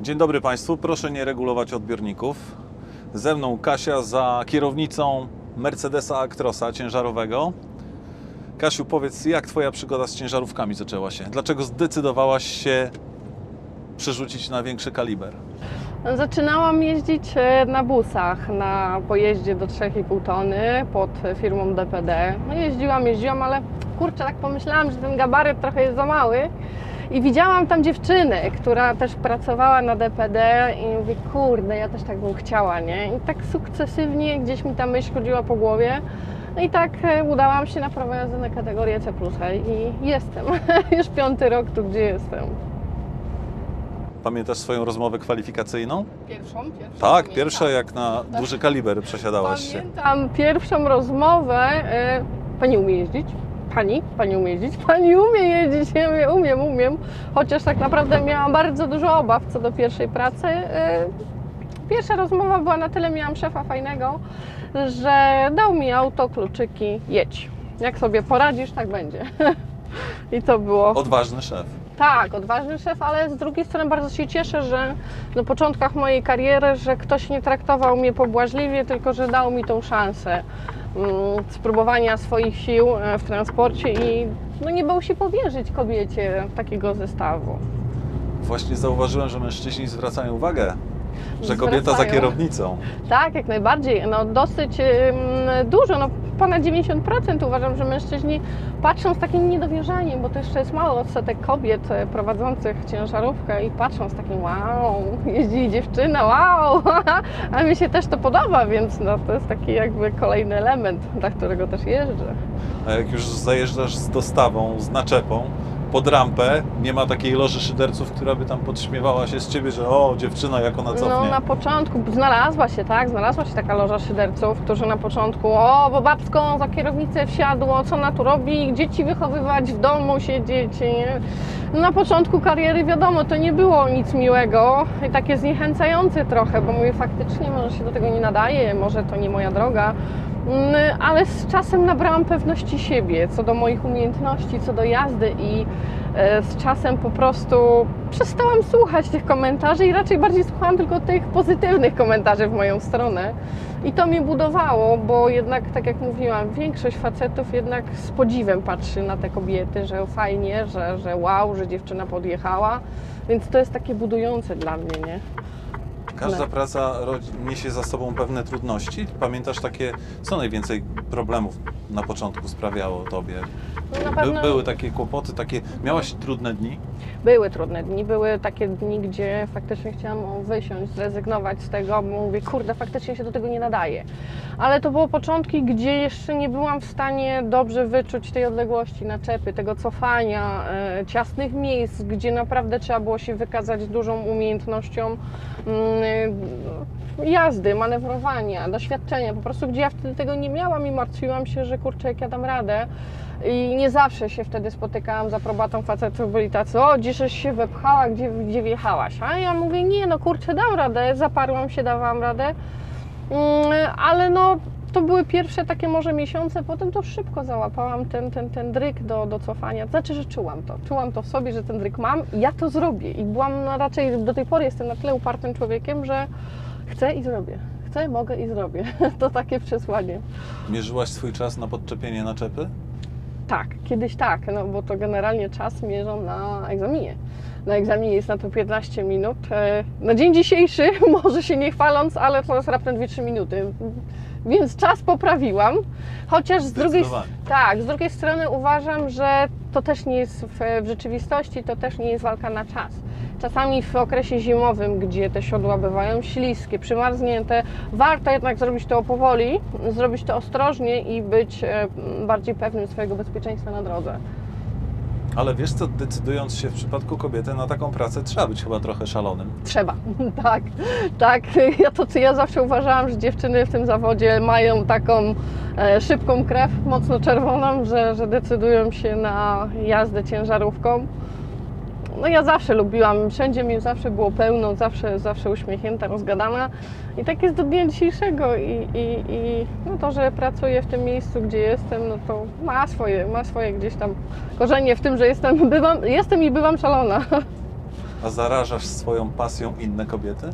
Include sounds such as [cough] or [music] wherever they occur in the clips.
Dzień dobry Państwu, proszę nie regulować odbiorników. Ze mną Kasia za kierownicą Mercedesa Actrosa ciężarowego. Kasiu, powiedz, jak Twoja przygoda z ciężarówkami zaczęła się? Dlaczego zdecydowałaś się przerzucić na większy kaliber? Zaczynałam jeździć e, na busach, na pojeździe do 3,5 tony pod firmą DPD. No jeździłam, jeździłam, ale kurczę, tak pomyślałam, że ten gabaryt trochę jest za mały. I widziałam tam dziewczynę, która też pracowała na DPD i mówię, kurde, ja też tak bym chciała, nie? I tak sukcesywnie gdzieś mi ta myśl chodziła po głowie. No i tak e, udałam się na prawo jazdy na kategorię C+, i jestem. [laughs] Już piąty rok tu, gdzie jestem. Pamiętasz swoją rozmowę kwalifikacyjną? Pierwszą? pierwszą Tak, pamiętam. pierwsza jak na duży kaliber przesiadałaś się. Pamiętam pierwszą rozmowę. e, Pani umie jeździć? Pani? Pani umie jeździć? [laughs] Pani umie jeździć? Ja mówię, umiem, umiem. Chociaż tak naprawdę miałam bardzo dużo obaw co do pierwszej pracy. E, Pierwsza rozmowa była na tyle, miałam szefa fajnego, że dał mi auto, kluczyki, jedź. Jak sobie poradzisz, tak będzie. [laughs] I to było. Odważny szef. Tak, odważny szef, ale z drugiej strony bardzo się cieszę, że na początkach mojej kariery, że ktoś nie traktował mnie pobłażliwie, tylko że dał mi tą szansę spróbowania swoich sił e, w transporcie i no, nie bał się powierzyć kobiecie takiego zestawu. Właśnie zauważyłem, że mężczyźni zwracają uwagę, że kobieta za kierownicą. Tak, jak najbardziej. No, dosyć ym, dużo, no, ponad 90% uważam, że mężczyźni patrzą z takim niedowierzaniem, bo to jeszcze jest mały odsetek kobiet e, prowadzących ciężarówkę i patrzą z takim wow, jeździ dziewczyna, wow, [laughs] a mi się też to podoba, więc no, to jest taki jakby kolejny element, dla którego też jeżdżę. A jak już zajeżdżasz z dostawą, z naczepą, pod rampę, nie ma takiej loży szyderców, która by tam podśmiewała się z ciebie, że o, dziewczyna, jak ona cofnie. No na początku znalazła się, tak, znalazła się taka loża szyderców, którzy na początku, o, bo babsko za kierownicę wsiadło, co ona tu robi, dzieci wychowywać w domu, siedzieć, nie? No, Na początku kariery wiadomo, to nie było nic miłego i takie zniechęcające trochę, bo mówię, faktycznie może się do tego nie nadaje, może to nie moja droga, ale z czasem nabrałam pewności siebie, co do moich umiejętności, co do jazdy i e, z czasem po prostu przestałam słuchać tych komentarzy i raczej bardziej słuchałam tylko tych pozytywnych komentarzy w moją stronę. I to mnie budowało, bo jednak, tak jak mówiłam, większość facetów jednak z podziwem patrzy na te kobiety, że fajnie, że, że wow, że dziewczyna podjechała. Więc to jest takie budujące dla mnie, nie? Każda No. praca niesie za sobą pewne trudności. Pamiętasz takie, co najwięcej problemów na początku sprawiało tobie? No na By, pewno były takie kłopoty, takie, miałaś trudne dni? były trudne dni, były takie dni, gdzie faktycznie chciałam wysiąść, zrezygnować z tego, bo mówię, kurde, faktycznie się do tego nie nadaje. Ale to było początki, gdzie jeszcze nie byłam w stanie dobrze wyczuć tej odległości naczepy, tego cofania, e, ciasnych miejsc, gdzie naprawdę trzeba było się wykazać dużą umiejętnością mm, jazdy, manewrowania, doświadczenia, po prostu gdzie ja wtedy tego nie miałam i martwiłam się, że kurczę, jak ja dam radę. I nie zawsze się wtedy spotykałam z aprobatą facetów, byli tacy, o, gdzieś się wepchała, gdzie, gdzie wjechałaś. A ja mówię, nie, no kurczę, dam radę, zaparłam się, dawałam radę. Mm, ale no, to były pierwsze takie może miesiące, potem to szybko załapałam ten, ten, ten dryk do, do cofania. Znaczy, że czułam to. Czułam to w sobie, że ten dryk mam i ja to zrobię. I byłam no, raczej, do tej pory jestem na tyle upartym człowiekiem, że chcę i zrobię. Chcę, mogę i zrobię. [laughs] To takie przesłanie. Mierzyłaś swój czas na podczepienie naczepy? Tak, kiedyś tak, no bo to generalnie czas mierzą na egzaminie. Na egzaminie jest na to 15 minut. E, Na dzień dzisiejszy, [laughs] może się nie chwaląc, ale to jest raptem 2-3 minuty. Więc czas poprawiłam, chociaż z drugiej, tak, z drugiej strony uważam, że to też nie jest w, w rzeczywistości, to też nie jest walka na czas. Czasami w okresie zimowym, gdzie te siodła bywają śliskie, przymarznięte, warto jednak zrobić to powoli, zrobić to ostrożnie i być e, bardziej pewnym swojego bezpieczeństwa na drodze. Ale wiesz co, decydując się w przypadku kobiety na taką pracę, trzeba być chyba trochę szalonym. Trzeba, [laughs] tak, tak. Ja to ja zawsze uważałam, że dziewczyny w tym zawodzie mają taką e, szybką krew, mocno czerwoną, że, że decydują się na jazdę ciężarówką. No ja zawsze lubiłam, wszędzie mi zawsze było pełno, zawsze, zawsze uśmiechnięta, rozgadana i tak jest do dnia dzisiejszego i, i, i no to, że pracuję w tym miejscu, gdzie jestem, no to ma swoje, ma swoje gdzieś tam korzenie w tym, że jestem, bywam, jestem i bywam szalona. A zarażasz swoją pasją inne kobiety?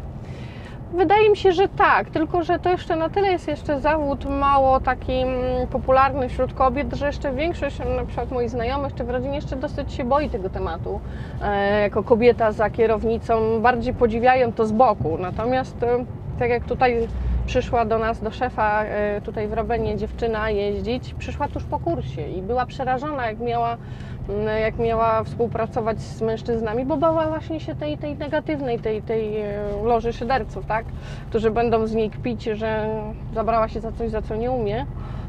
Wydaje mi się, że tak, tylko że to jeszcze na tyle jest jeszcze zawód mało taki mm, popularny wśród kobiet, że jeszcze większość na przykład moich znajomych czy w rodzinie jeszcze dosyć się boi tego tematu. E, jako kobieta za kierownicą bardziej podziwiają to z boku. Natomiast e, tak jak tutaj przyszła do nas, do szefa e, tutaj w Robenie dziewczyna jeździć, przyszła tuż po kursie i była przerażona jak miała mm, jak miała współpracować z mężczyznami, bo bała właśnie się tej, tej negatywnej, tej, tej e, loży szyderców, tak? którzy będą z niej kpić, że zabrała się za coś, za co nie umie.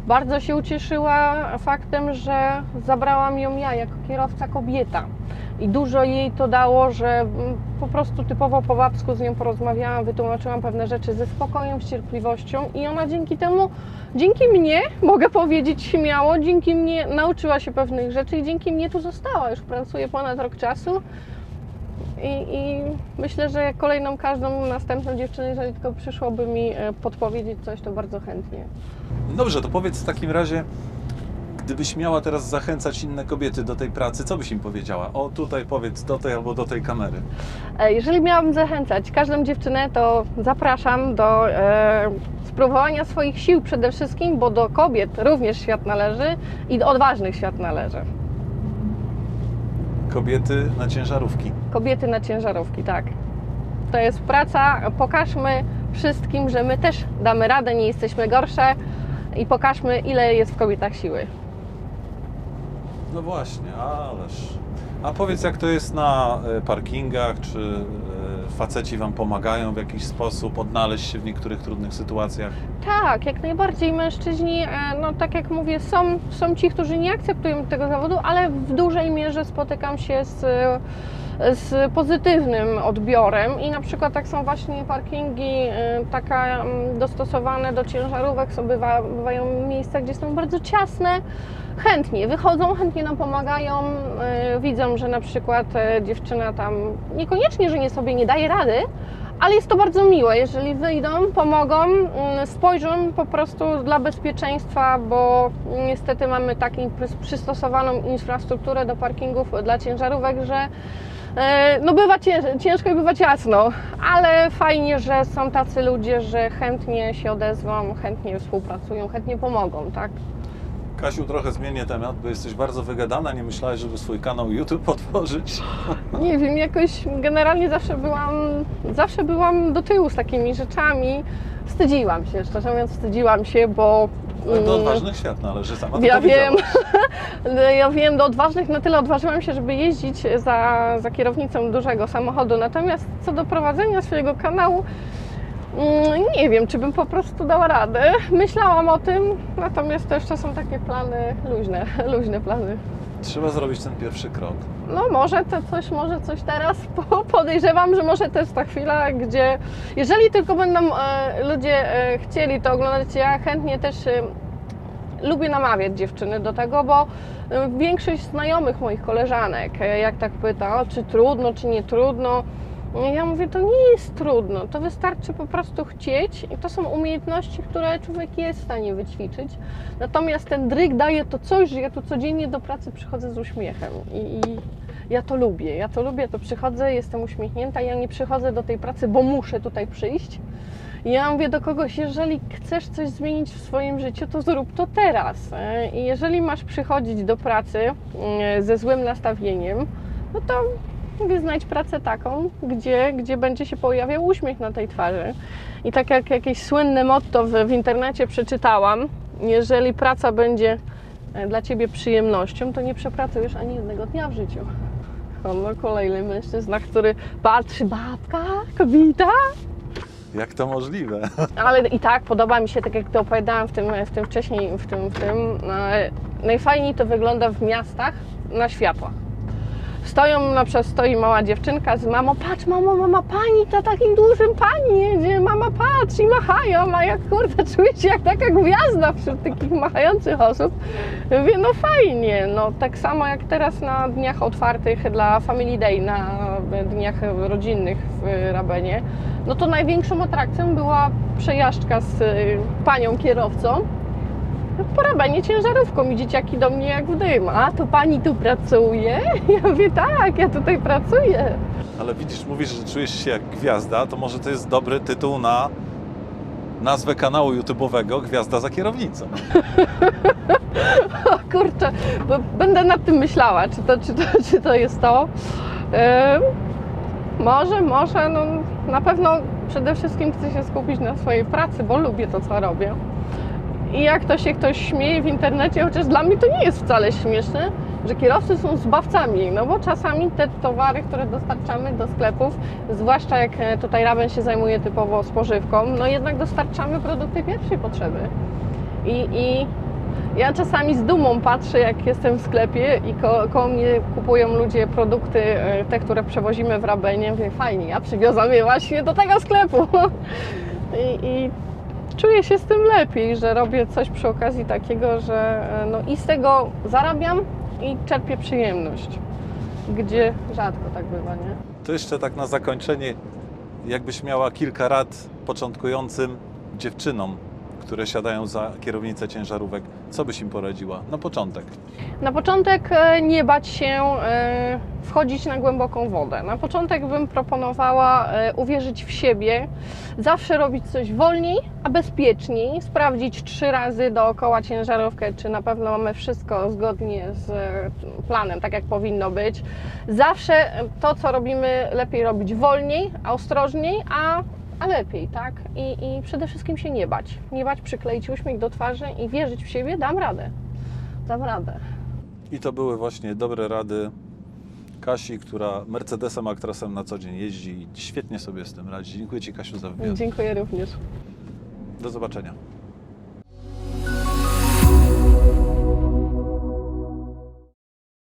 Bardzo się ucieszyła faktem, że zabrałam ją ja jako kierowca kobieta. I dużo jej to dało, że mm, po prostu typowo po babsku z nią porozmawiałam, wytłumaczyłam pewne rzeczy ze spokojem, z cierpliwością i ona dzięki temu, dzięki mnie, mogę powiedzieć śmiało, dzięki mnie nauczyła się pewnych rzeczy i dzięki mnie tu została. Już pracuje ponad rok czasu. I, I myślę, że kolejną, każdą następną dziewczynę, jeżeli tylko przyszłoby mi e, podpowiedzieć coś, to bardzo chętnie. Dobrze, to powiedz w takim razie, gdybyś miała teraz zachęcać inne kobiety do tej pracy, co byś im powiedziała? O, tutaj powiedz do tej albo do tej kamery. E, Jeżeli miałabym zachęcać każdą dziewczynę, to zapraszam do e, spróbowania swoich sił przede wszystkim, bo do kobiet również świat należy i do odważnych świat należy. Kobiety na ciężarówki. Kobiety na ciężarówki, tak. To jest praca. Pokażmy wszystkim, że my też damy radę, nie jesteśmy gorsze i pokażmy, ile jest w kobietach siły. No właśnie, ależ. A powiedz, jak to jest na e, parkingach, czy e, faceci Wam pomagają w jakiś sposób odnaleźć się w niektórych trudnych sytuacjach? Tak, jak najbardziej mężczyźni, e, no tak jak mówię, są, są ci, którzy nie akceptują tego zawodu, ale w dużej mierze spotykam się z, z pozytywnym odbiorem i na przykład tak są właśnie parkingi e, taka mm, dostosowane do ciężarówek, są bywa, bywają miejsca, gdzie są bardzo ciasne, chętnie wychodzą, chętnie nam pomagają, e, widzą, że na przykład e, dziewczyna tam niekoniecznie, że nie sobie nie daje rady, ale jest to bardzo miłe, jeżeli wyjdą, pomogą, spojrzą po prostu dla bezpieczeństwa, bo niestety mamy przy- przystosowaną infrastrukturę do parkingów dla ciężarówek, że no bywa cięż- ciężko i bywa ciasno, ale fajnie, że są tacy ludzie, że chętnie się odezwą, chętnie współpracują, chętnie pomogą, tak? Kasiu, trochę zmienię temat, bo jesteś bardzo wygadana. Nie myślałeś, żeby swój kanał YouTube otworzyć? [laughs] Nie wiem, jakoś generalnie zawsze byłam, zawsze byłam do tyłu z takimi rzeczami. Wstydziłam się, szczerze mówiąc, wstydziłam się, bo. Do mm, odważnych świat należy, sama Ja wiem. [laughs] Ja wiem, do odważnych na tyle odważyłam się, żeby jeździć za, za kierownicą dużego samochodu. Natomiast co do prowadzenia swojego kanału, mm, nie wiem, czy bym po prostu dała radę. Myślałam o tym, natomiast to jeszcze są takie plany luźne, [laughs] luźne plany. Trzeba zrobić ten pierwszy krok. No może to coś, może coś teraz [laughs] po- podejrzewam, że może jest ta chwila, gdzie jeżeli tylko będą e, ludzie e, chcieli to oglądać, ja chętnie też e, lubię namawiać dziewczyny do tego, bo e, większość znajomych moich koleżanek, e, jak tak pyta, o, czy trudno, czy nie trudno, ja mówię, to nie jest trudno, to wystarczy po prostu chcieć i to są umiejętności, które człowiek jest w stanie wyćwiczyć. Natomiast ten dryg daje to coś, że ja tu codziennie do pracy przychodzę z uśmiechem i, i ja to lubię, ja to lubię, to przychodzę, jestem uśmiechnięta, ja nie przychodzę do tej pracy, bo muszę tutaj przyjść. I Ja mówię do kogoś, jeżeli chcesz coś zmienić w swoim życiu, to zrób to teraz. E, I jeżeli masz przychodzić do pracy e, ze złym nastawieniem, no to mówię, znajdź pracę taką, gdzie, gdzie będzie się pojawiał uśmiech na tej twarzy. I tak jak jakieś słynne motto w, w internecie przeczytałam, jeżeli praca będzie e, dla Ciebie przyjemnością, to nie przepracujesz ani jednego dnia w życiu. O, no, kolejny mężczyzna, który patrzy, babka, kobieta, Jak to możliwe? [laughs] ale i tak podoba mi się, tak jak to opowiadałam w tym, w tym wcześniej, w tym, w tym e, najfajniej to wygląda w miastach na światłach. Stoją, na przykład stoi mała dziewczynka z mamą, patrz mamo, mama, pani, to takim dużym pani jedzie, mama patrz i machają, a jak kurde, [laughs] czuję się jak taka gwiazda wśród takich machających osób. Mówię, no fajnie, no tak samo jak teraz na dniach otwartych dla Family Day, na dniach rodzinnych w Rabenie, no to największą atrakcją była przejażdżka z panią kierowcą. Porabianie ciężarówką i dzieciaki do mnie jak w dym. A, to pani tu pracuje? [laughs] Ja mówię, tak, ja tutaj pracuję. Ale widzisz, mówisz, że czujesz się jak gwiazda, to może to jest dobry tytuł na nazwę kanału YouTube'owego Gwiazda za kierownicą. [laughs] O kurczę, bo będę nad tym myślała, czy to, czy to, czy to jest to. Może, może, no na pewno przede wszystkim chcę się skupić na swojej pracy, bo lubię to, co robię. I jak to się ktoś śmieje w internecie, chociaż dla mnie to nie jest wcale śmieszne, że kierowcy są zbawcami, no bo czasami te towary, które dostarczamy do sklepów, zwłaszcza jak e, tutaj Raben się zajmuje typowo spożywką, no jednak dostarczamy produkty pierwszej potrzeby. I, i ja czasami z dumą patrzę, jak jestem w sklepie i ko koło mnie kupują ludzie produkty, e, te, które przewozimy w Rabenie. Mówię, fajnie, ja przywiozłam je właśnie do tego sklepu. [laughs] I, I czuję się z tym lepiej, że robię coś przy okazji takiego, że e, no i z tego zarabiam i czerpię przyjemność. Gdzie rzadko tak bywa, nie? To jeszcze tak na zakończenie, jakbyś miała kilka rad początkującym dziewczynom, które siadają za kierownicę ciężarówek, co byś im poradziła? Na początek. Na początek e, nie bać się e, wchodzić na głęboką wodę. Na początek bym proponowała e, uwierzyć w siebie, zawsze robić coś wolniej, a bezpieczniej, sprawdzić trzy razy dookoła ciężarówkę, czy na pewno mamy wszystko zgodnie z planem, tak jak powinno być. Zawsze to, co robimy, lepiej robić wolniej, a ostrożniej, a a lepiej, tak? I, I przede wszystkim się nie bać. Nie bać, przykleić uśmiech do twarzy i wierzyć w siebie, dam radę. Dam radę. I to były właśnie dobre rady Kasi, która Mercedesem Actrosem na co dzień jeździ i świetnie sobie z tym radzi. Dziękuję Ci Kasiu za wywiad. Dziękuję również. Do zobaczenia.